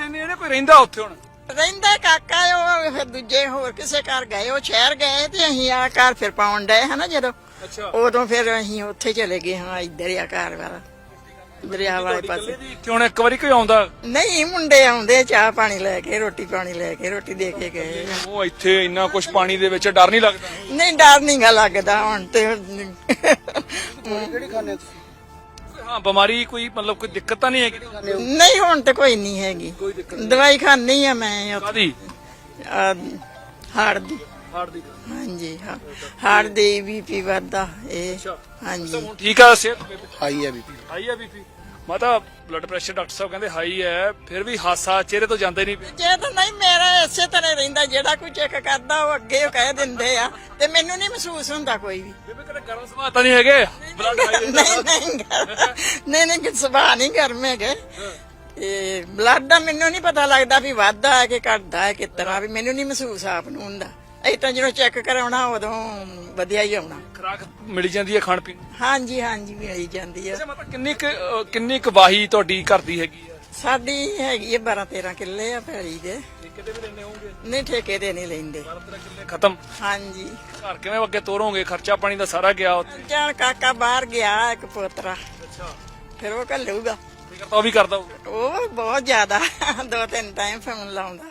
ਰਹਿੰਦੇ ਨੇ ਕੋਈ ਰਹਿੰਦਾ ਉੱਥੇ ਹੁਣ? ਰਹਿੰਦਾ ਕਾਕਾ ਉਹ ਫਿਰ ਦੂਜੇ ਹੋਰ ਕਿਸੇ ਘਰ ਗਏ ਉਹ ਸ਼ਹਿਰ ਗਏ ਤੇ ਅਸੀਂ ਆ ਘਰ ਫਿਰ ਪਾਉਣ ਡਏ ਹਨਾ ਜਦੋਂ? ਅੱਛਾ। ਉਦੋਂ ਫਿਰ ਅਸੀਂ ਉੱਥੇ ਚਲੇ ਗਏ ਹਾਂ ਇੱਧਰ ਆ ਘਰ ਵਾਲਾ। ਦਰਿਆ ਵਾਲੇ ਪਾਸੇ। ਇੱਥੇ ਹੁਣ ਇੱਕ ਵਾਰੀ ਕੋਈ ਆਉਂਦਾ? ਨਹੀਂ ਮੁੰਡੇ ਆਉਂਦੇ ਚਾਹ ਪਾਣੀ ਲੈ ਕੇ ਰੋਟੀ ਪਾਣੀ ਲੈ ਕੇ ਰੋਟੀ ਦੇ ਕੇ ਗਏ। ਉਹ ਇੱਥੇ ਇੰਨਾ ਕੁਝ ਪਾਣੀ ਦੇ ਵਿੱਚ ਡਰ ਨਹੀਂ ਲੱਗਦਾ? ਨਹੀਂ ਡਰ ਨਹੀਂ ਗਾ ਲੱਗਦਾ ਹੁਣ ਤੇ। ਹਾਂ ਬਿਮਾਰੀ ਕੋਈ ਮਤਲਬ ਕੋਈ ਦਿੱਕਤ ਤਾਂ ਨਹੀਂ ਹੈਗੀ? ਨਹੀਂ ਹੁਣ ਤੇ ਕੋਈ ਨਹੀਂ ਹੈਗੀ। ਕੋਈ ਦਿੱਕਤ ਦਵਾਈ ਖਾਣੀ ਆ ਮੈਂ ਉੱਥੇ, ਕਾਦੀ ਆਹ, ਦੀ। ਹਾਰਟ ਦੀ। ਹਾਂਜੀ ਹਾਂ ਹਾਰਟ ਦੀ ਬੀਪੀ ਵੱਧਦਾ ਇਹ। ਅੱਛਾ। ਹਾਂਜੀ। ਹੁਣ ਠੀਕ ਆ ਸਿਹਤ? ਹਾਈ ਹੈ ਬੀਪੀ ਹਾਈ ਆ ਬੀਪੀ ਮਾਤਾ ਬਲੱਡ ਪ੍ਰੈਸ਼ਰ ਡਾਕਟਰ ਸਾਹਿਬ ਕਹਿੰਦੇ ਹਾਈ ਹੈ ਫਿਰ ਵੀ ਹਾਸਾ ਚਿਹਰੇ ਤੋਂ ਜਾਂਦਾ ਹੀ ਨਹੀਂ। ਜੇ ਤਾਂ ਨਹੀਂ ਮੇਰਾ ਇਸੇ ਤਰ੍ਹਾਂ ਰਹਿੰਦਾ ਜਿਹੜਾ ਕੋਈ ਚੈੱਕ ਕਰਦਾ ਉਹ ਅੱਗੇ ਉਹ ਕਹਿ ਦਿੰਦੇ ਆ। ਤੇ ਮੈਨੂੰ ਨਹੀਂ ਮਹਿਸੂਸ ਹੁੰਦਾ ਕੋਈ ਵੀ। ਬੇਬੇ ਕਦੇ ਗਰਮ ਸੁਭਾਅ ਤਾਂ ਨਹੀਂ ਹੈਗੇ? ਬਲੱਡ ਹਾਈ ਨਹੀਂ ਨਹੀਂ ਗਰ- ਨਹੀਂ ਨਹੀਂ ਕਿ ਸੁਭਾਅ ਨਹੀਂ ਗਰਮ ਹੈਗੇ। ਇਹ ਬਲੱਡ ਦਾ ਮੈਨੂੰ ਨਹੀਂ ਪਤਾ ਲੱਗਦਾ ਵੀ ਵੱਧਦਾ ਹੈ ਕਿ ਘਟਦਾ ਹੈ ਕਿਸ ਤਰ੍ਹਾਂ ਵੀ ਮੈਨੂੰ ਨਹੀਂ ਮਹਿਸੂਸ ਆਪ ਨੂੰ ਹੁੰਦਾ। ਇਹ ਤਾਂ ਜਦੋਂ ਚੈੱਕ ਕਰਾਉਣਾ ਉਦੋਂ ਵਧੀਆ ਹੀ ਆਉਣਾ। ਖਰਾਕ ਮਿਲ ਜਾਂਦੀ ਹੈ ਖਾਣ ਪੀਣ ਨੂੰ। ਹਾਂਜੀ ਹਾਂਜੀ ਮਿਲੀ ਜਾਂਦੀ ਆ। ਅੱਛਾ ਮਤਲਬ ਕਿੰਨੀ ਕੁ ਅਹ, ਕਿੰਨੀ ਕੁ ਵਾਹੀ ਤੁਹਾਡੀ ਘਰ ਦੀ ਹੈਗੀ ਆ? ਸਾਡੀ ਹੈਗੀ ਹੈ 12 13 ਕਿੱਲੇ ਆ ਪੈਲੀ ਦੇ। ਕਿਤੇ ਵੀ ਲੈਣੇ ਹੋਣਗੇ ਨਹੀਂ ਠੇਕੇ ਦੇ ਨਹੀਂ ਲੈਂਦੇ। 12 ਕਿੱਲੇ ਖਤਮ? ਹਾਂਜੀ। ਘਰ ਕਿਵੇਂ ਅੱਗੇ ਤੋਰੋਗੇ? ਖਰਚਾ ਪਾਣੀ ਦਾ ਸਾਰਾ ਗਿਆ ਉੱਥੇ? ਜਾਣ ਕਾਕਾ ਬਾਹਰ ਗਿਆ ਇੱਕ ਪੋਤਰਾ। ਅੱਛਾ। ਫਿਰ ਉਹ ਘੱਲੂਗਾ। ਫਿਕਰ ਤਾਂ ਉਹ ਵੀ ਕਰਦਾ ਹੋਊਗਾ। ਉਹ ਬਹੁਤ ਜ਼ਿਆਦਾ ਦੋ ਤਿੰਨ ਟਾਈਮ ਫੋਨ ਲਾਉਂਦਾ।